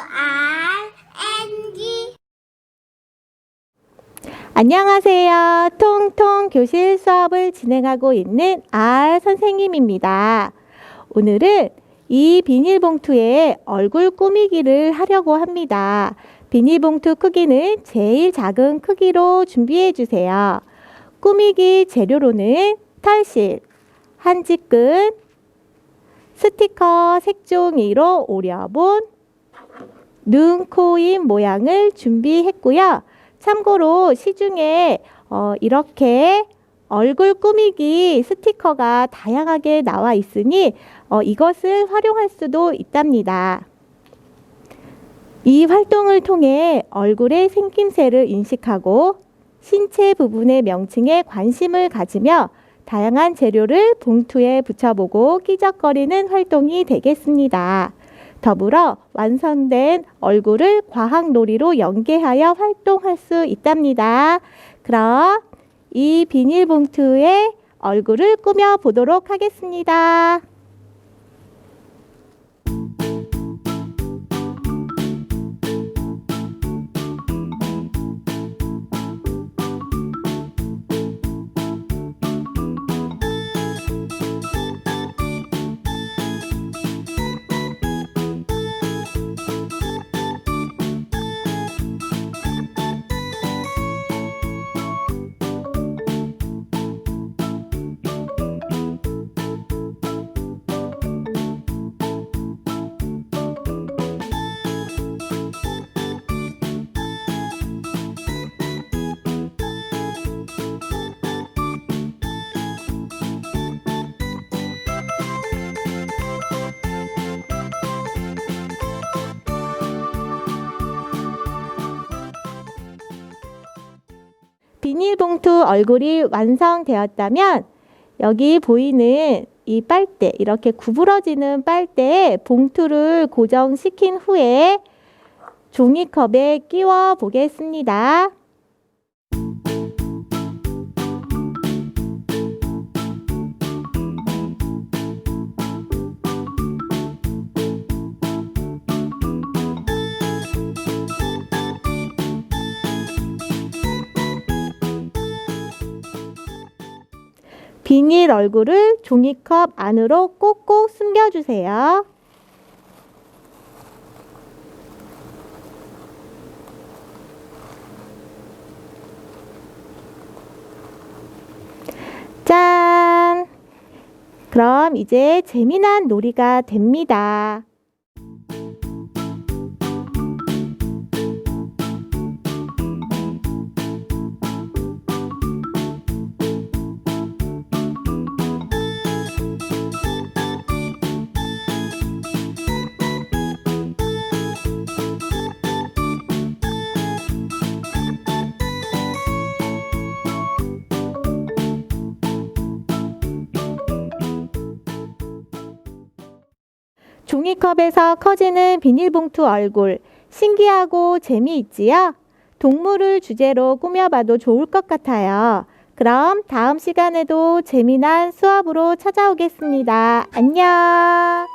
R N G 안녕하세요. 통통 교실 수업을 진행하고 있는 R 선생님입니다. 오늘은 이 비닐봉투에 얼굴 꾸미기를 하려고 합니다. 비닐봉투 크기는 제일 작은 크기로 준비해 주세요. 꾸미기 재료로는 털실, 한지끈, 스티커 색종이로 오려본 눈, 코, 입 모양을 준비했고요. 참고로 시중에 어, 이렇게 얼굴 꾸미기 스티커가 다양하게 나와 있으니 어, 이것을 활용할 수도 있답니다. 이 활동을 통해 얼굴의 생김새를 인식하고 신체 부분의 명칭에 관심을 가지며 다양한 재료를 봉투에 붙여보고 끼적거리는 활동이 되겠습니다. 더불어 완성된 얼굴을 과학놀이로 연계하여 활동할 수 있답니다. 그럼 이 비닐봉투에 얼굴을 꾸며 보도록 하겠습니다. 비닐봉투 얼굴이 완성되었다면 여기 보이는 이 빨대, 이렇게 구부러지는 빨대에 봉투를 고정시킨 후에 종이컵에 끼워 보겠습니다. 비닐 얼굴을 종이컵 안으로 꼭꼭 숨겨주세요. 짠! 그럼 이제 재미난 놀이가 됩니다. 종이컵에서 커지는 비닐봉투 얼굴. 신기하고 재미있지요? 동물을 주제로 꾸며봐도 좋을 것 같아요. 그럼 다음 시간에도 재미난 수업으로 찾아오겠습니다. 안녕!